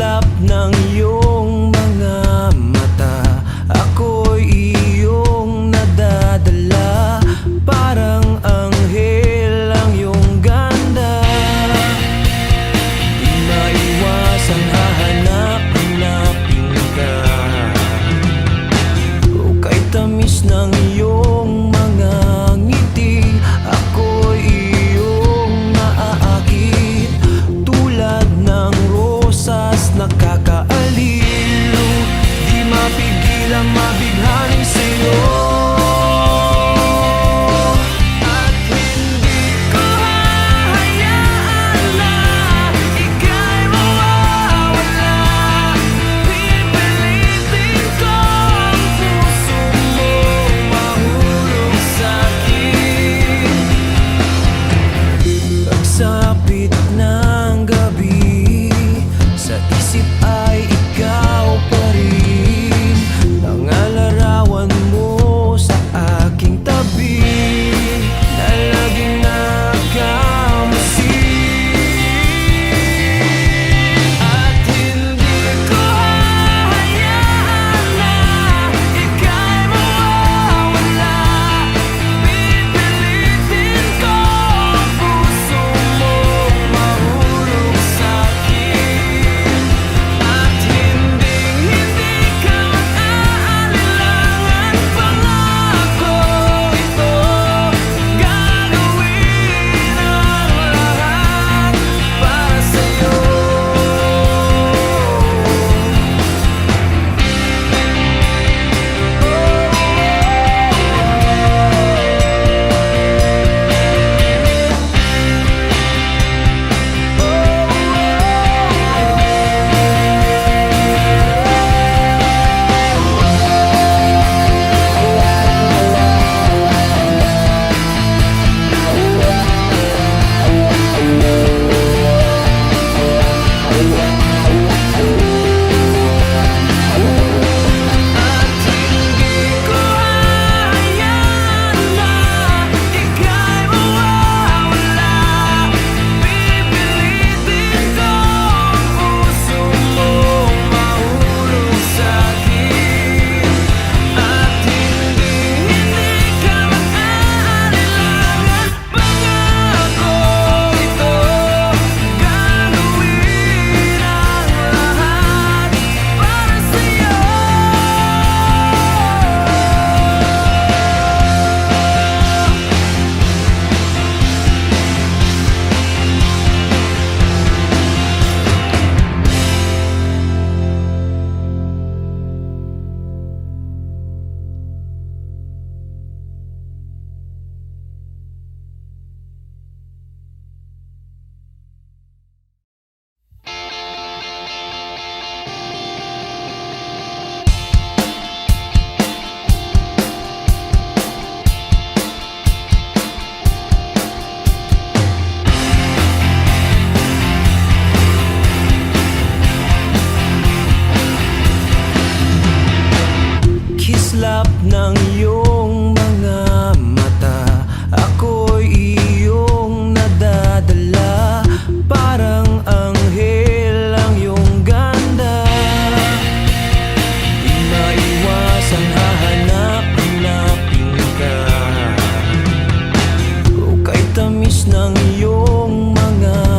ulap ng iyong mga mata. Ako'y iyong nadadala. Parang anghel ang iyong ganda. Di maiwasang hahanap-hanapin ka Ukay tamis ng iyong we Pagkislap ng iyong mga mata. Ako'y iyong nadadala. Parang anghel ang iyong ganda. Di maiwasang hahanap-hanapin ka. Ukay tamis ng iyong mga